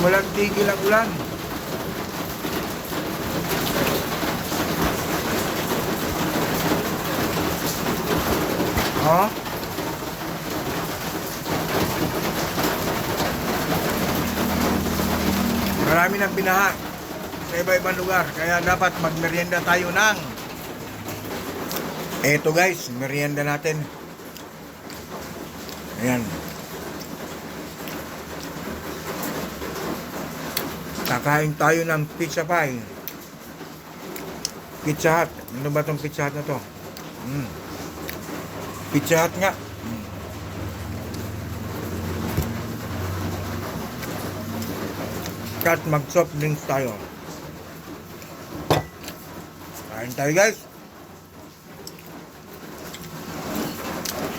Walang tigil ang ulan. Ha? Marami ng binaha sa iba-ibang lugar. Kaya dapat magmerienda tayo ng Eto guys, merienda natin. Ayan. Kakain tayo ng pizza pie. Pizza Hut. Ano ba tong pizza hut na to? Mm. Pizza Hut nga. Mm. Kat mag soft drinks tayo. Kain tayo guys.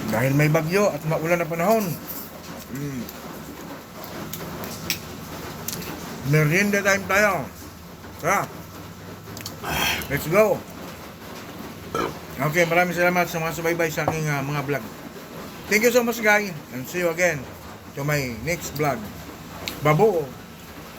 Dahil may bagyo at maulan na panahon. Mm. Merienda time tayo. Tara. Let's go. Okay, maraming salamat sa mga subaybay sa aking ah, mga vlog. Thank you so much guys and see you again to my next vlog. Babuo.